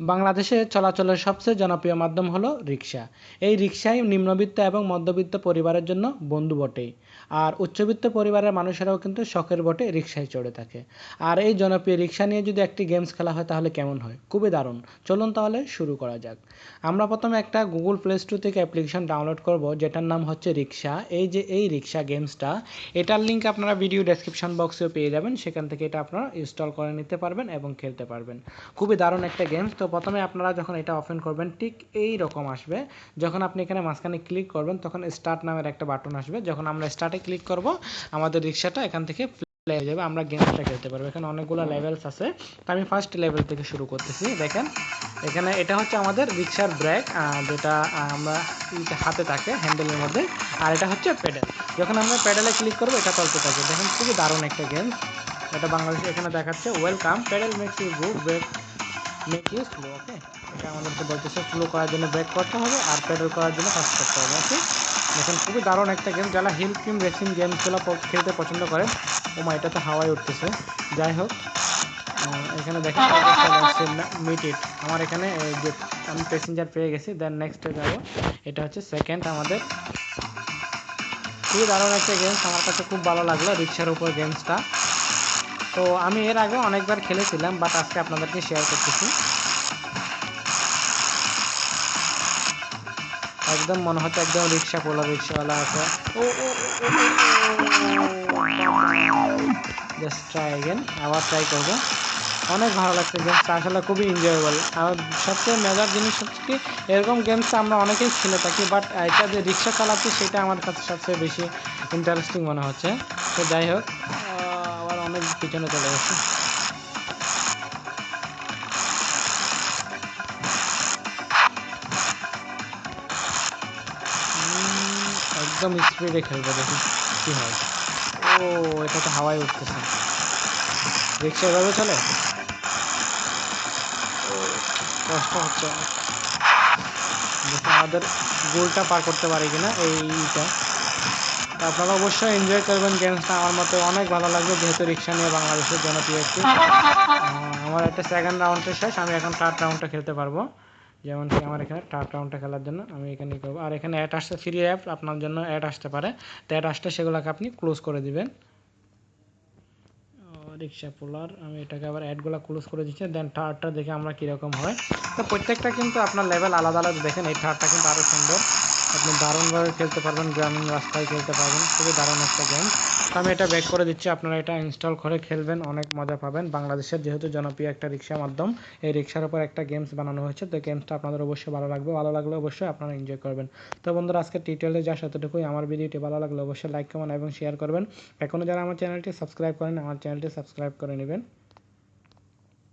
বাংলাদেশে চলাচলের সবচেয়ে জনপ্রিয় মাধ্যম হলো রিক্সা এই রিক্সাই নিম্নবিত্ত এবং মধ্যবিত্ত পরিবারের জন্য বন্ধু বটেই। আর উচ্চবিত্ত পরিবারের মানুষেরাও কিন্তু শখের বটে রিক্সায় চড়ে থাকে। আর এই জনপ্রিয় রিক্সা নিয়ে যদি একটি গেমস খেলা হয় তাহলে কেমন হয়? খুবই দারুণ। চলুন তাহলে শুরু করা যাক। আমরা প্রথমে একটা গুগল প্লে স্টোর থেকে অ্যাপ্লিকেশন ডাউনলোড করব, যেটার নাম হচ্ছে রিক্সা এই যে এই রিক্সা গেমসটা, এটার লিঙ্ক আপনারা ভিডিও ডেসক্রিপশন বক্সেও পেয়ে যাবেন। সেখান থেকে এটা আপনারা ইনস্টল করে নিতে পারবেন এবং খেলতে পারবেন। খুবই দারুণ একটা গেমস। তো প্রথমে আপনারা যখন এটা ওপেন করবেন, ঠিক এই রকম আসবে। যখন আপনি এখানে মাঝখানে ক্লিক করবেন, তখন স্টার্ট নামের একটা বাটন আসবে। যখন আমরা স্টার্টে ক্লিক করব, আমাদের রিক্সাটা এখান থেকে প্লে হয়ে যাবে। আমরা গেমসটা খেলতে পারব। এখানে অনেকগুলো লেভেলস আছে। তো আমি ফার্স্ট লেভেল থেকে শুরু করতেছি। দেখেন, এখানে এটা হচ্ছে আমাদের রিক্সার ব্রেক যেটা আমরা হাতে থাকে হ্যান্ডেলের মধ্যে। আর এটা হচ্ছে প্যাডেল যখন আমরা প্যাডেলে ক্লিক করব, এটা চলতে থাকে। দেখেন, খুবই দারুণ একটা গেম এটা বাংলাদেশে এখানে দেখাচ্ছে। Welcome paddle makes you good break make slow okay এটা আমাদেরকে বলতেছে স্লো করার জন্য ব্রেক করতে হবে আর প্যাডেল করার জন্য ফাস্ট করতে হবে ওকে দেখেন, খুবই দারুণ একটা গেম যারা হিল কিম রেসিং গেমসগুলো খেলতে পছন্দ করে ওমা এটা তো হাওয়ায় উঠতেছে। যাই হোক এখানে দেখেন মিট ইট আমার এখানে যে, আমি প্যাসেঞ্জার পেয়ে গেছি দেন নেক্সটে যাব। এটা হচ্ছে সেকেন্ড আমাদের। খুবই দারুণ একটা গেমস আমার কাছে খুব ভালো লাগল রিক্সার উপর গেমসটা তো আমি এর আগে অনেকবার খেলেছিলাম বাট আজকে আপনাদেরকে শেয়ার করতেছি। একদম মনে হচ্ছে একদম রিক্সা পোলা রিক্সাওয়ালা আছে। জাস্ট ট্রাই অ্যাগেন আবার ট্রাই করব। অনেক ভালো লাগছে গেমসটা আসলে খুবই এনজয়েবল আর সবচেয়ে মেজার জিনিস হচ্ছে কি, এরকম গেমসটা আমরা অনেকেই খেলে থাকি বাট এটা যে রিক্সা চালাচ্ছি, সেটা আমার কাছে সবচেয়ে বেশি ইন্টারেস্টিং মনে হচ্ছে। তো যাই হোক। অনেক পিছনে চলে গেছে। একদম স্পিডে খেলব দেখি কি হয়। ও, এটা তো হাওয়ায় উঠতেছে। রিক্সা এভাবে চলে? কষ্ট হচ্ছে। আমাদের গোলটা পার করতে পারি কিনা, এইটা। আপনারা অবশ্যই এনজয় করবেন গেমসটা আমার মতে অনেক ভালো লাগবে, যেহেতু রিক্সা নিয়ে বাংলাদেশের জনপ্রিয় একটি। আমার একটা সেকেন্ড রাউন্ডটা শেষ, আমি এখন থার্ড রাউন্ডটা খেলতে পারব। যেমন কি আমার এখানে থার্ড রাউন্ডটা খেলার জন্য আমি এখানে করব। আর এখানে অ্যাড আসতে ফ্রি অ্যাপ আপনার জন্য অ্যাড আসতে পারে। তো অ্যাড আসতে সেগুলোকে আপনি ক্লোজ করে দিবেন। রিক্সা পোলার আমি এটাকে আবার অ্যাডগুলো ক্লোজ করে দিচ্ছি। দেন থার্ডটা দেখে আমরা কীরকম হয়। তো প্রত্যেকটা কিন্তু আপনার লেভেল আলাদা আলাদা দেখেন, এই থার্ডটা কিন্তু আরও সুন্দর। আপনি দারুণভাবে খেলতে পারবেন, গ্রামীণ রাস্তায় খেলতে পারবেন, খুবই দারুণ একটা গেম আমি এটা ব্যাক করে দিচ্ছি, আপনারা এটা ইনস্টল করে খেলবেন, অনেক মজা পাবেন। বাংলাদেশের যেহেতু জনপ্রিয় একটা রিক্সা মাধ্যম, এই রিক্সার উপর একটা গেমস বানানো হয়েছে, তো গেমসটা আপনাদের অবশ্যই ভালো লাগবে। ভালো লাগলে অবশ্যই আপনারা এনজয় করবেন। তো বন্ধুরা আজকে টিটেলে যা সতটুকুই আমার ভিডিওটি ভালো লাগলে অবশ্যই লাইক কমেন্ট এবং শেয়ার করবেন। এখনও যারা আমার চ্যানেলটি সাবস্ক্রাইব করেন আমার চ্যানেলটি সাবস্ক্রাইব করে নেবেন।